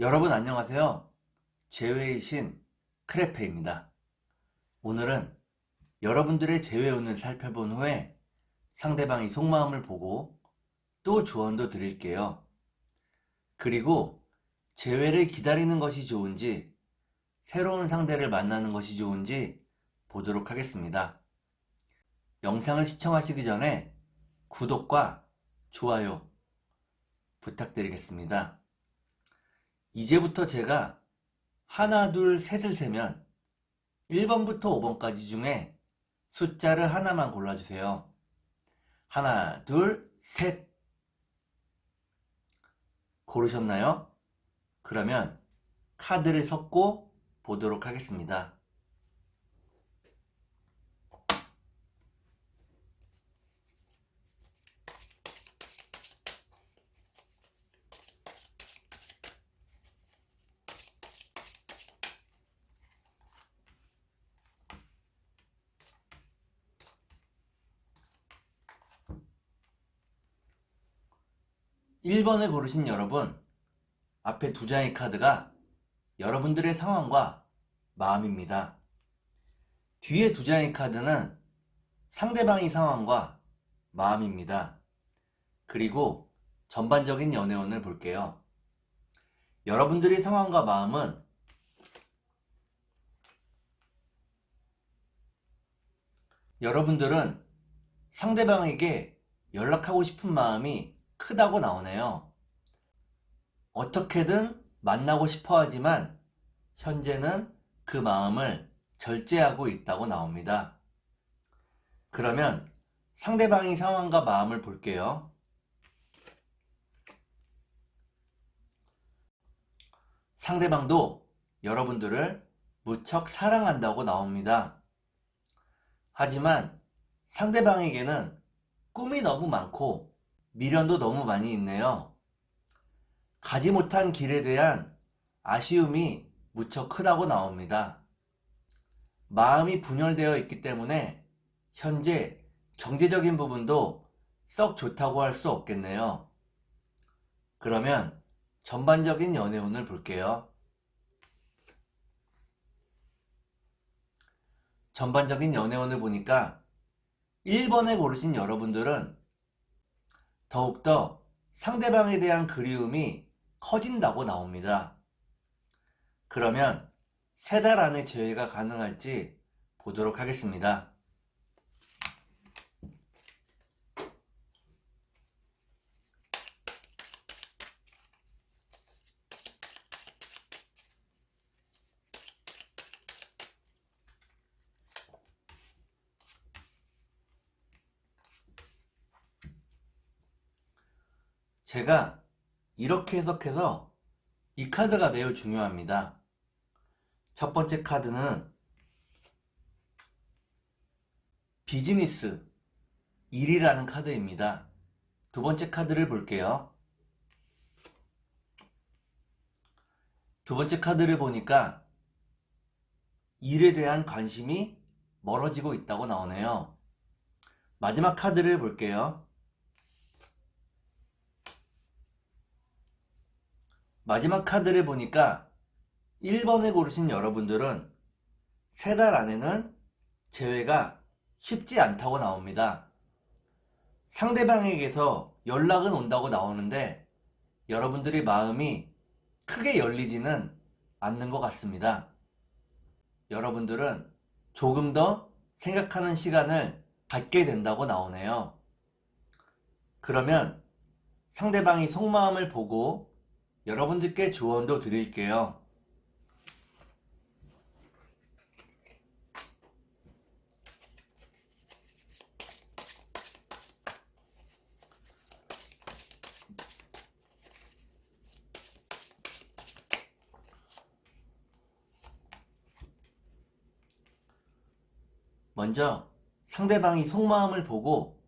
여러분 안녕하세요. 제외의 신 크레페입니다. 오늘은 여러분들의 제외 운을 살펴본 후에 상대방의 속마음을 보고 또 조언도 드릴게요. 그리고 제외를 기다리는 것이 좋은지 새로운 상대를 만나는 것이 좋은지 보도록 하겠습니다. 영상을 시청하시기 전에 구독과 좋아요 부탁드리겠습니다. 이제부터 제가 하나, 둘, 셋을 세면 1번부터 5번까지 중에 숫자를 하나만 골라주세요. 하나, 둘, 셋. 고르셨나요? 그러면 카드를 섞고 보도록 하겠습니다. 1번을 고르신 여러분, 앞에 두 장의 카드가 여러분들의 상황과 마음입니다. 뒤에 두 장의 카드는 상대방의 상황과 마음입니다. 그리고 전반적인 연애운을 볼게요. 여러분들의 상황과 마음은 여러분들은 상대방에게 연락하고 싶은 마음이 크다고 나오네요. 어떻게든 만나고 싶어 하지만 현재는 그 마음을 절제하고 있다고 나옵니다. 그러면 상대방의 상황과 마음을 볼게요. 상대방도 여러분들을 무척 사랑한다고 나옵니다. 하지만 상대방에게는 꿈이 너무 많고 미련도 너무 많이 있네요. 가지 못한 길에 대한 아쉬움이 무척 크다고 나옵니다. 마음이 분열되어 있기 때문에 현재 경제적인 부분도 썩 좋다고 할 수 없겠네요. 그러면 전반적인 연애운을 볼게요. 전반적인 연애운을 보니까 1번에 고르신 여러분들은 더욱더 상대방에 대한 그리움이 커진다고 나옵니다. 그러면 세 달 안에 재회가 가능할지 보도록 하겠습니다. 제가 이렇게 해석해서 이 카드가 매우 중요합니다. 첫 번째 카드는 비즈니스 1이라는 카드입니다. 두 번째 카드를 볼게요. 두 번째 카드를 보니까 일에 대한 관심이 멀어지고 있다고 나오네요. 마지막 카드를 볼게요. 마지막 카드를 보니까 1번을 고르신 여러분들은 세 달 안에는 재회가 쉽지 않다고 나옵니다. 상대방에게서 연락은 온다고 나오는데 여러분들의 마음이 크게 열리지는 않는 것 같습니다. 여러분들은 조금 더 생각하는 시간을 갖게 된다고 나오네요. 그러면 상대방이 속마음을 보고 여러분들께 조언도 드릴게요. 먼저 상대방이 속마음을 보고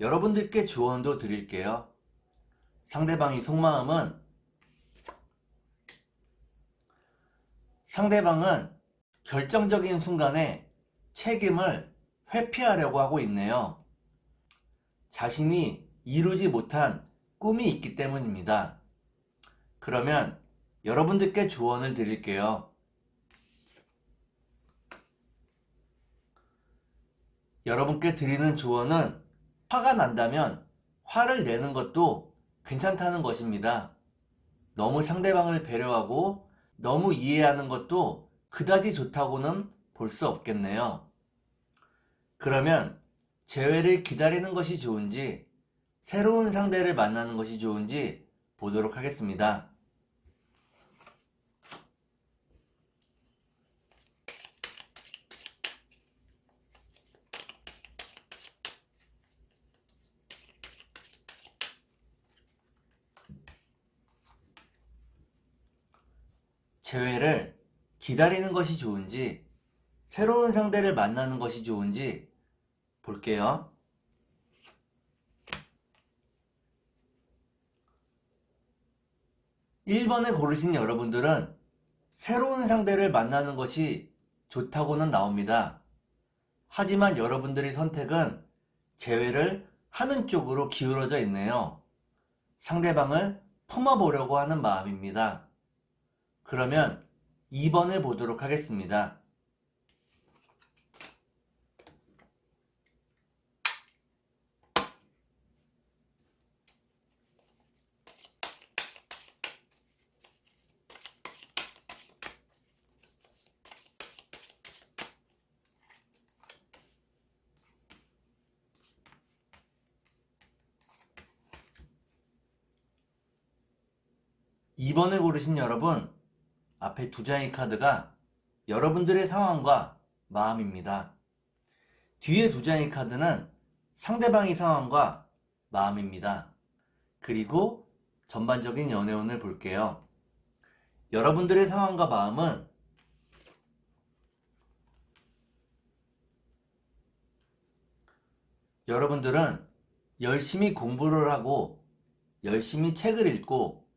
여러분들께 조언도 드릴게요. 상대방이 속마음은 상대방은 결정적인 순간에 책임을 회피하려고 하고 있네요. 자신이 이루지 못한 꿈이 있기 때문입니다. 그러면 여러분들께 조언을 드릴게요. 여러분께 드리는 조언은 화가 난다면 화를 내는 것도 괜찮다는 것입니다. 너무 상대방을 배려하고 너무 이해하는 것도 그다지 좋다고는 볼 수 없겠네요. 그러면 재회를 기다리는 것이 좋은지 새로운 상대를 만나는 것이 좋은지 보도록 하겠습니다. 재회를 기다리는 것이 좋은지 새로운 상대를 만나는 것이 좋은지 볼게요. 1번을 고르신 여러분들은 새로운 상대를 만나는 것이 좋다고는 나옵니다. 하지만 여러분들의 선택은 재회를 하는 쪽으로 기울어져 있네요. 상대방을 품어보려고 하는 마음입니다. 그러면 2번을 보도록 하겠습니다. 이번을 고르신 여러분, 앞에 두 장의 카드가 여러분들의 상황과 마음입니다. 뒤에 두 장의 카드는 상대방의 상황과 마음입니다. 그리고 전반적인 연애운을 볼게요. 여러분들의 상황과 마음은 여러분들은 열심히 공부를 하고 열심히 책을 읽고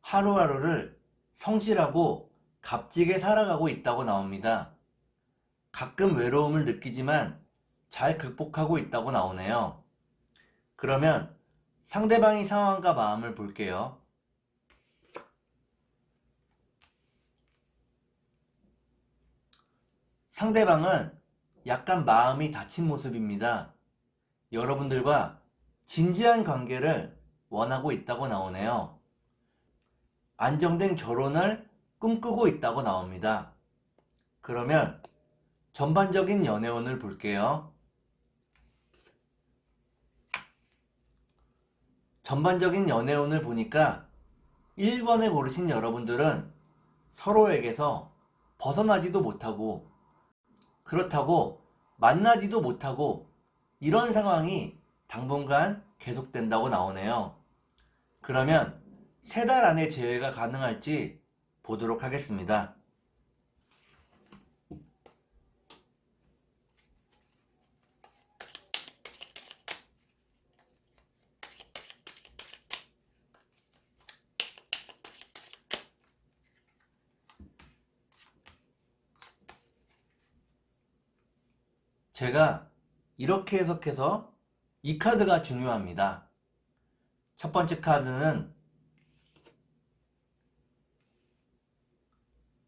하루하루를 성실하고 값지게 살아가고 있다고 나옵니다. 가끔 외로움을 느끼지만 잘 극복하고 있다고 나오네요. 그러면 상대방의 상황과 마음을 볼게요. 상대방은 약간 마음이 다친 모습입니다. 여러분들과 진지한 관계를 원하고 있다고 나오네요. 안정된 결혼을 꿈꾸고 있다고 나옵니다. 그러면 전반적인 연애운을 볼게요. 전반적인 연애운을 보니까 1번에 고르신 여러분들은 서로에게서 벗어나지도 못하고 그렇다고 만나지도 못하고 이런 상황이 당분간 계속된다고 나오네요. 그러면 세 달 안에 재회가 가능할지 보도록 하겠습니다. 제가 이렇게 해석해서 이 카드가 중요합니다. 첫 번째 카드는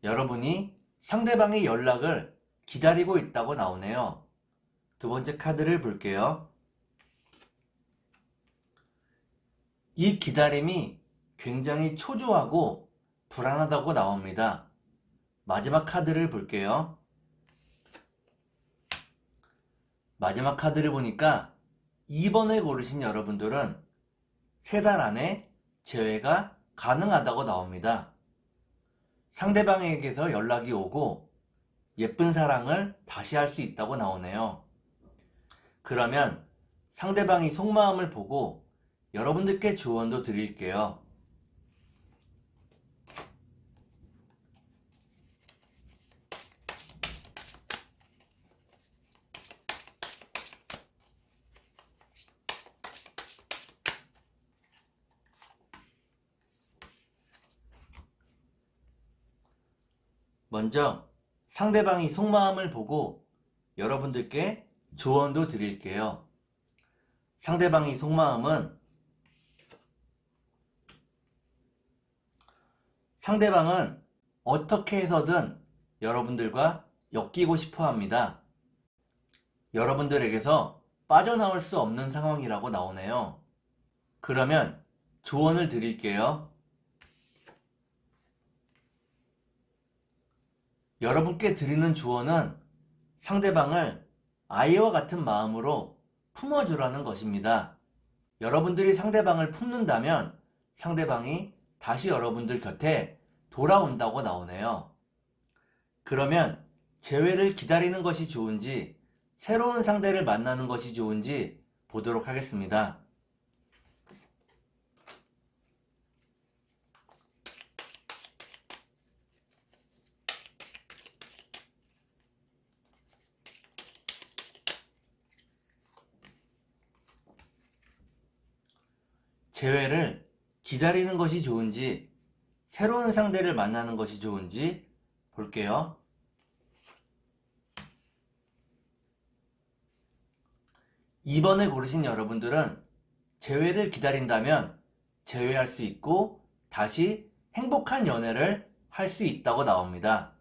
여러분이 상대방의 연락을 기다리고 있다고 나오네요. 두 번째 카드를 볼게요. 이 기다림이 굉장히 초조하고 불안하다고 나옵니다. 마지막 카드를 볼게요. 마지막 카드를 보니까 2번을 고르신 여러분들은 세 달 안에 재회가 가능하다고 나옵니다. 상대방에게서 연락이 오고 예쁜 사랑을 다시 할 수 있다고 나오네요. 그러면 상대방이 속마음을 보고 여러분들께 조언도 드릴게요. 먼저 상대방이 속마음을 보고 여러분들께 조언도 드릴게요. 상대방의 속마음은 상대방은 어떻게 해서든 여러분들과 엮이고 싶어 합니다. 여러분들에게서 빠져나올 수 없는 상황이라고 나오네요. 그러면 조언을 드릴게요. 여러분께 드리는 조언은 상대방을 아이와 같은 마음으로 품어주라는 것입니다. 여러분들이 상대방을 품는다면 상대방이 다시 여러분들 곁에 돌아온다고 나오네요. 그러면 재회를 기다리는 것이 좋은지 새로운 상대를 만나는 것이 좋은지 보도록 하겠습니다. 재회를 기다리는 것이 좋은지 새로운 상대를 만나는 것이 좋은지 볼게요. 이번을 고르신 여러분들은 재회를 기다린다면 재회할 수 있고 다시 행복한 연애를 할 수 있다고 나옵니다.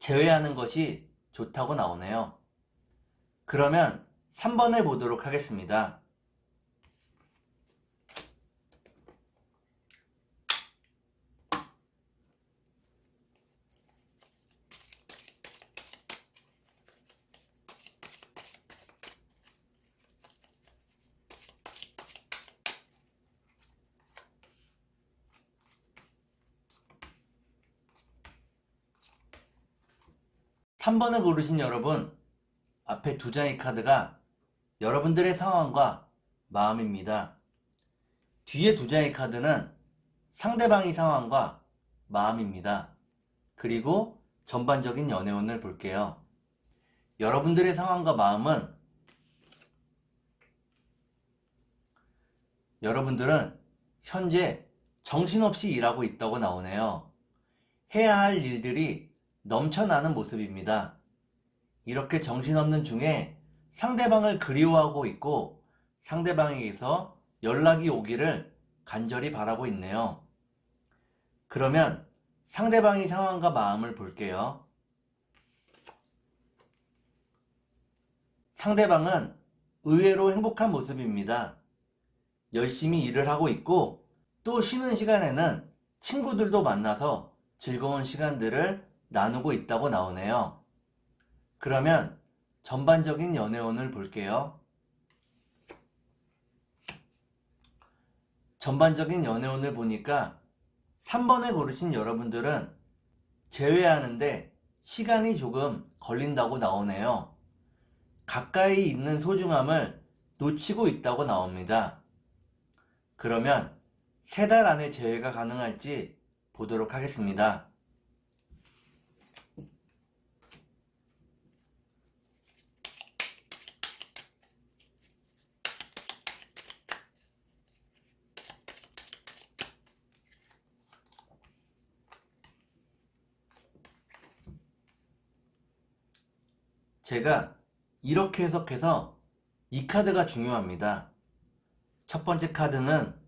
재회하는 것이 좋다고 나오네요. 그러면 3번을 보도록 하겠습니다. 3번을 고르신 여러분, 앞에 두 장의 카드가 여러분들의 상황과 마음입니다. 뒤에 두 장의 카드는 상대방의 상황과 마음입니다. 그리고 전반적인 연애운을 볼게요. 여러분들의 상황과 마음은 여러분들은 현재 정신없이 일하고 있다고 나오네요. 해야 할 일들이 넘쳐나는 모습입니다. 이렇게 정신없는 중에 상대방을 그리워하고 있고 상대방에게서 연락이 오기를 간절히 바라고 있네요. 그러면 상대방의 상황과 마음을 볼게요. 상대방은 의외로 행복한 모습입니다. 열심히 일을 하고 있고 또 쉬는 시간에는 친구들도 만나서 즐거운 시간들을 나누고 있다고 나오네요. 그러면 전반적인 연애운을 볼게요. 전반적인 연애운을 보니까 3번에 고르신 여러분들은 제외하는데 시간이 조금 걸린다고 나오네요. 가까이 있는 소중함을 놓치고 있다고 나옵니다. 그러면 세 달 안에 재회가 가능할지 보도록 하겠습니다. 제가 이렇게 해석해서 이 카드가 중요합니다. 첫 번째 카드는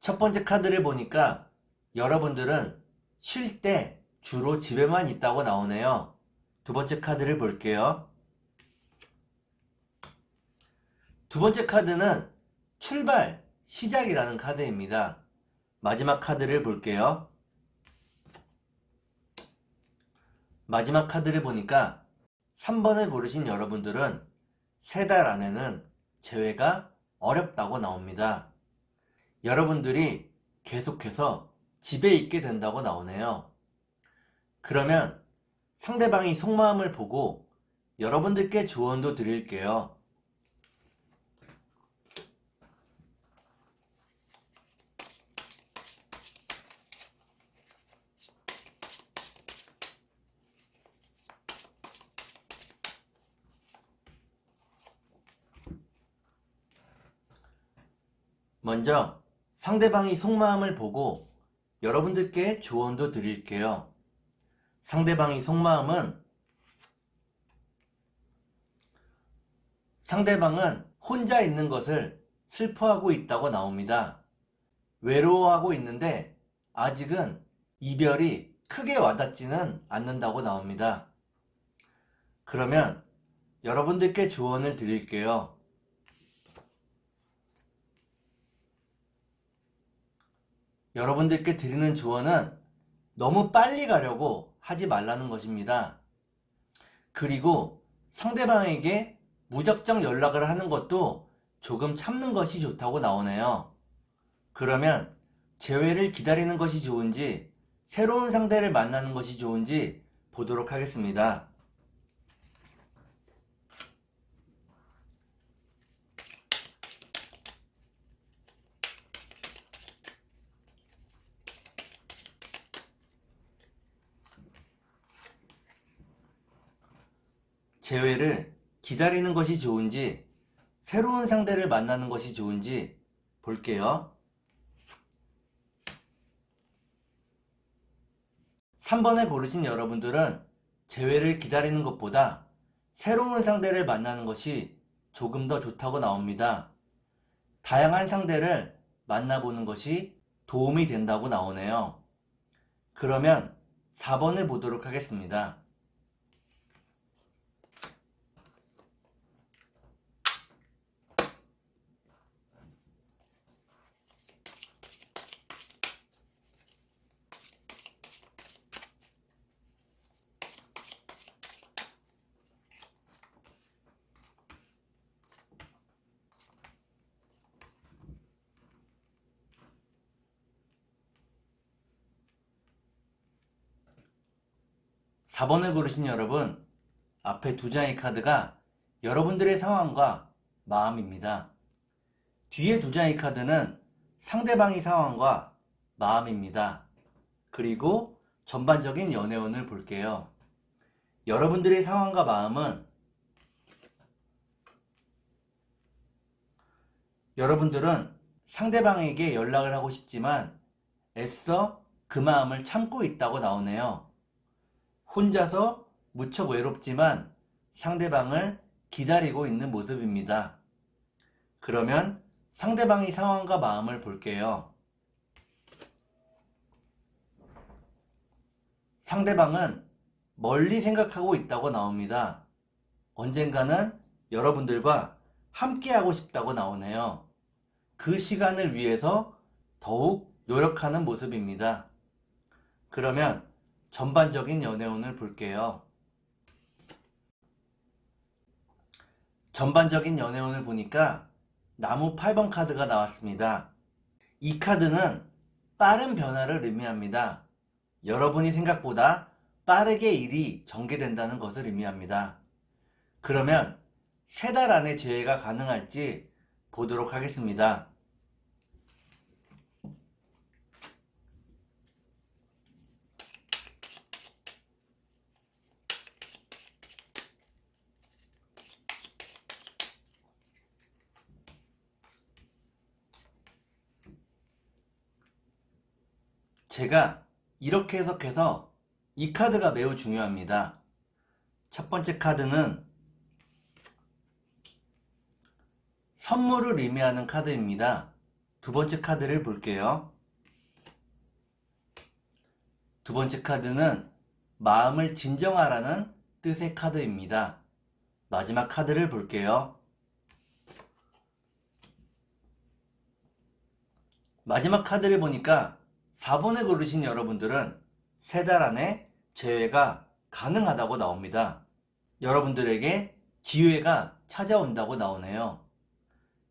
첫 번째 카드를 보니까 여러분들은 쉴 때 주로 집에만 있다고 나오네요. 두 번째 카드를 볼게요. 두 번째 카드는 출발, 시작이라는 카드입니다. 마지막 카드를 볼게요. 마지막 카드를 보니까 3번을 고르신 여러분들은 세달 안에는 재회가 어렵다고 나옵니다. 여러분들이 계속해서 집에 있게 된다고 나오네요. 그러면 상대방이 속마음을 보고 여러분들께 조언도 드릴게요. 먼저 상대방이 속마음을 보고 여러분들께 조언도 드릴게요. 상대방의 속마음은 상대방은 혼자 있는 것을 슬퍼하고 있다고 나옵니다. 외로워하고 있는데 아직은 이별이 크게 와닿지는 않는다고 나옵니다. 그러면 여러분들께 조언을 드릴게요. 여러분들께 드리는 조언은 너무 빨리 가려고 하지 말라는 것입니다. 그리고 상대방에게 무작정 연락을 하는 것도 조금 참는 것이 좋다고 나오네요. 그러면 재회를 기다리는 것이 좋은지 새로운 상대를 만나는 것이 좋은지 보도록 하겠습니다. 재회를 기다리는 것이 좋은지 새로운 상대를 만나는 것이 좋은지 볼게요. 3번에 고르신 여러분들은 재회를 기다리는 것보다 새로운 상대를 만나는 것이 조금 더 좋다고 나옵니다. 다양한 상대를 만나보는 것이 도움이 된다고 나오네요. 그러면 4번을 보도록 하겠습니다. 4번을 고르신 여러분, 앞에 두 장의 카드가 여러분들의 상황과 마음입니다. 뒤에 두 장의 카드는 상대방의 상황과 마음입니다. 그리고 전반적인 연애운을 볼게요. 여러분들의 상황과 마음은 여러분들은 상대방에게 연락을 하고 싶지만 애써 그 마음을 참고 있다고 나오네요. 혼자서 무척 외롭지만 상대방을 기다리고 있는 모습입니다. 그러면 상대방의 상황과 마음을 볼게요. 상대방은 멀리 생각하고 있다고 나옵니다. 언젠가는 여러분들과 함께하고 싶다고 나오네요. 그 시간을 위해서 더욱 노력하는 모습입니다. 그러면 전반적인 연애운을 볼게요. 전반적인 연애운을 보니까 나무 8번 카드가 나왔습니다. 이 카드는 빠른 변화를 의미합니다. 여러분이 생각보다 빠르게 일이 전개된다는 것을 의미합니다. 그러면 세 달 안에 재해가 가능할지 보도록 하겠습니다. 제가 이렇게 해석해서 이 카드가 매우 중요합니다. 첫 번째 카드는 선물을 의미하는 카드입니다. 두 번째 카드를 볼게요. 두 번째 카드는 마음을 진정하라는 뜻의 카드입니다. 마지막 카드를 볼게요. 마지막 카드를 보니까 4번에 고르신 여러분들은 세 달 안에 재회가 가능하다고 나옵니다. 여러분들에게 기회가 찾아온다고 나오네요.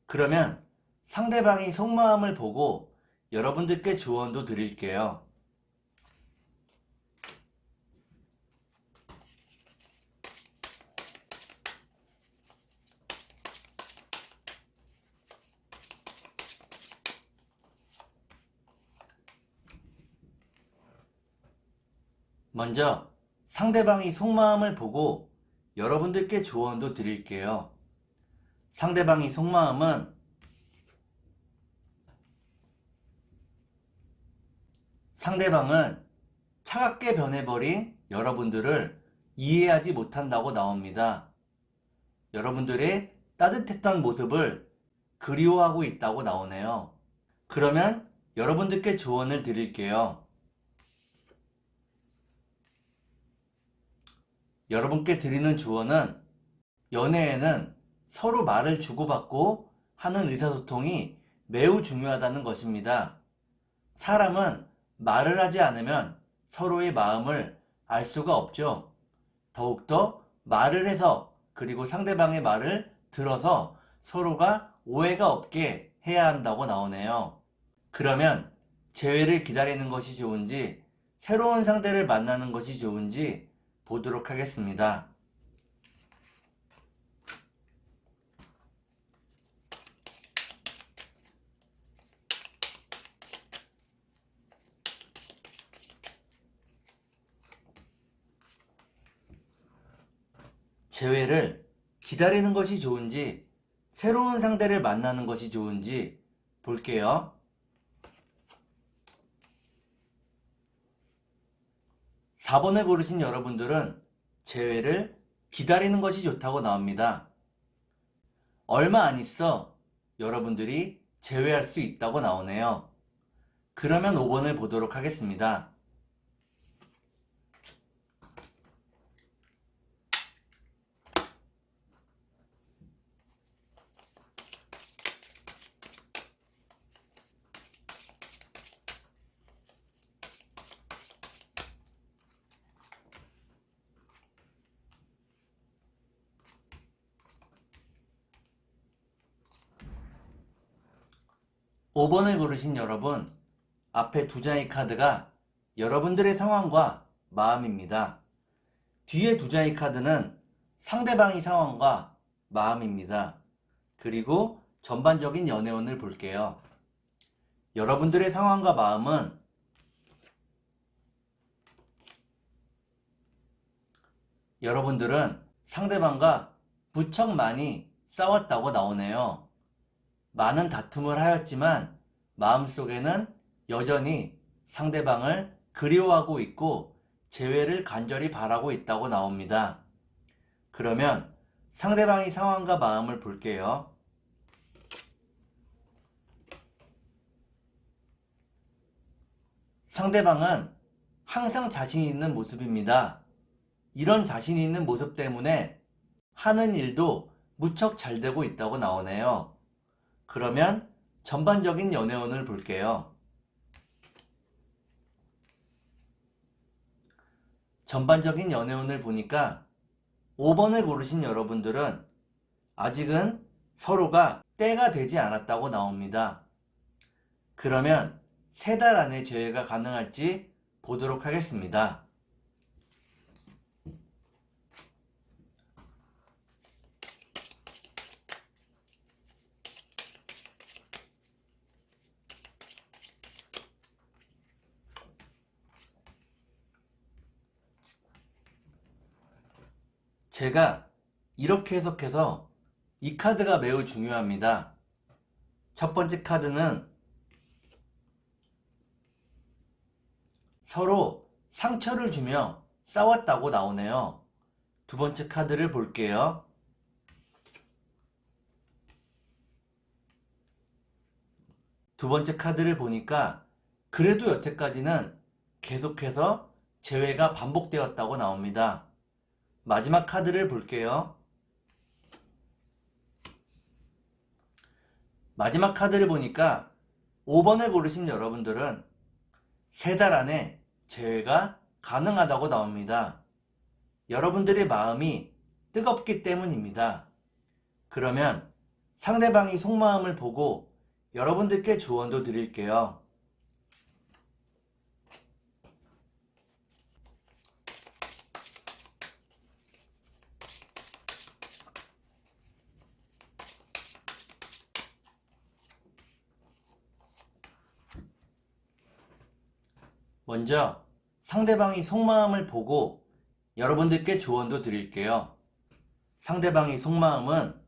그러면 상대방이 속마음을 보고 여러분들께 조언도 드릴게요. 먼저 상대방이 속마음을 보고 여러분들께 조언도 드릴게요. 상대방이 속마음은 상대방은 차갑게 변해버린 여러분들을 이해하지 못한다고 나옵니다. 여러분들의 따뜻했던 모습을 그리워하고 있다고 나오네요. 그러면 여러분들께 조언을 드릴게요. 여러분께 드리는 조언은 연애에는 서로 말을 주고받고 하는 의사소통이 매우 중요하다는 것입니다. 사람은 말을 하지 않으면 서로의 마음을 알 수가 없죠. 더욱더 말을 해서 그리고 상대방의 말을 들어서 서로가 오해가 없게 해야 한다고 나오네요. 그러면 재회를 기다리는 것이 좋은지 새로운 상대를 만나는 것이 좋은지 보도록 하겠습니다. 재회를 기다리는 것이 좋은지 새로운 상대를 만나는 것이 좋은지 볼게요. 4번을 고르신 여러분들은 재회를 기다리는 것이 좋다고 나옵니다. 얼마 안 있어 여러분들이 재회할 수 있다고 나오네요. 그러면 5번을 보도록 하겠습니다. 오 번을 고르신 여러분, 앞에 두 장의 카드가 여러분들의 상황과 마음입니다. 뒤에 두 장의 카드는 상대방의 상황과 마음입니다. 그리고 전반적인 연애운을 볼게요. 여러분들의 상황과 마음은 여러분들은 상대방과 무척 많이 싸웠다고 나오네요. 많은 다툼을 하였지만 마음속에는 여전히 상대방을 그리워하고 있고 재회를 간절히 바라고 있다고 나옵니다. 그러면 상대방의 상황과 마음을 볼게요. 상대방은 항상 자신 있는 모습입니다. 이런 자신 있는 모습 때문에 하는 일도 무척 잘 되고 있다고 나오네요. 그러면 전반적인 연애운을 볼게요. 전반적인 연애운을 보니까 5번을 고르신 여러분들은 아직은 서로가 때가 되지 않았다고 나옵니다. 그러면 세 달 안에 재회가 가능할지 보도록 하겠습니다. 제가 이렇게 해석해서 이 카드가 매우 중요합니다. 첫 번째 카드는 서로 상처를 주며 싸웠다고 나오네요. 두 번째 카드를 볼게요. 두 번째 카드를 보니까 그래도 여태까지는 계속해서 재회가 반복되었다고 나옵니다. 마지막 카드를 볼게요. 마지막 카드를 보니까 5번을 고르신 여러분들은 세 달 안에 재회가 가능하다고 나옵니다. 여러분들의 마음이 뜨겁기 때문입니다. 그러면 상대방이 속마음을 보고 여러분들께 조언도 드릴게요. 먼저 상대방이 속마음을 보고 여러분들께 조언도 드릴게요. 상대방의 속마음은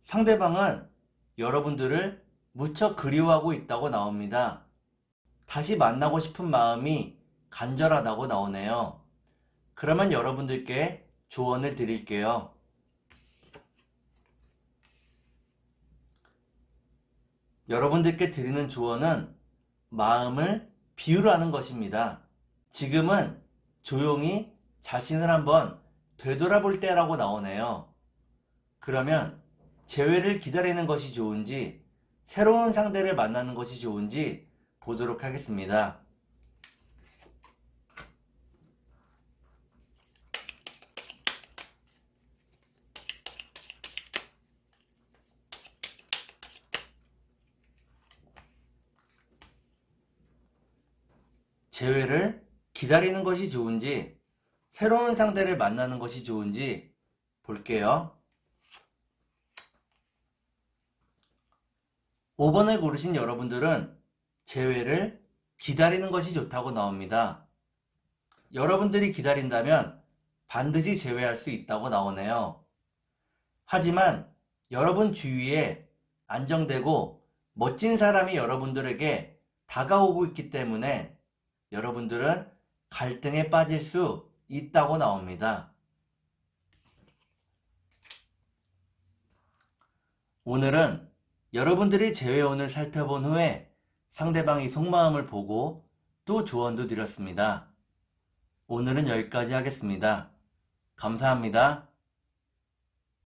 상대방은 여러분들을 무척 그리워하고 있다고 나옵니다. 다시 만나고 싶은 마음이 간절하다고 나오네요. 그러면 여러분들께 조언을 드릴게요. 여러분들께 드리는 조언은 마음을 비우라는 것입니다. 지금은 조용히 자신을 한번 되돌아볼 때라고 나오네요. 그러면 재회를 기다리는 것이 좋은지 새로운 상대를 만나는 것이 좋은지 보도록 하겠습니다. 재회를 기다리는 것이 좋은지 새로운 상대를 만나는 것이 좋은지 볼게요. 5번을 고르신 여러분들은 재회를 기다리는 것이 좋다고 나옵니다. 여러분들이 기다린다면 반드시 재회할 수 있다고 나오네요. 하지만 여러분 주위에 안정되고 멋진 사람이 여러분들에게 다가오고 있기 때문에 여러분들은 갈등에 빠질 수 있다고 나옵니다. 오늘은 여러분들이 재회원을 살펴본 후에 상대방의 속마음을 보고 또 조언도 드렸습니다. 오늘은 여기까지 하겠습니다. 감사합니다.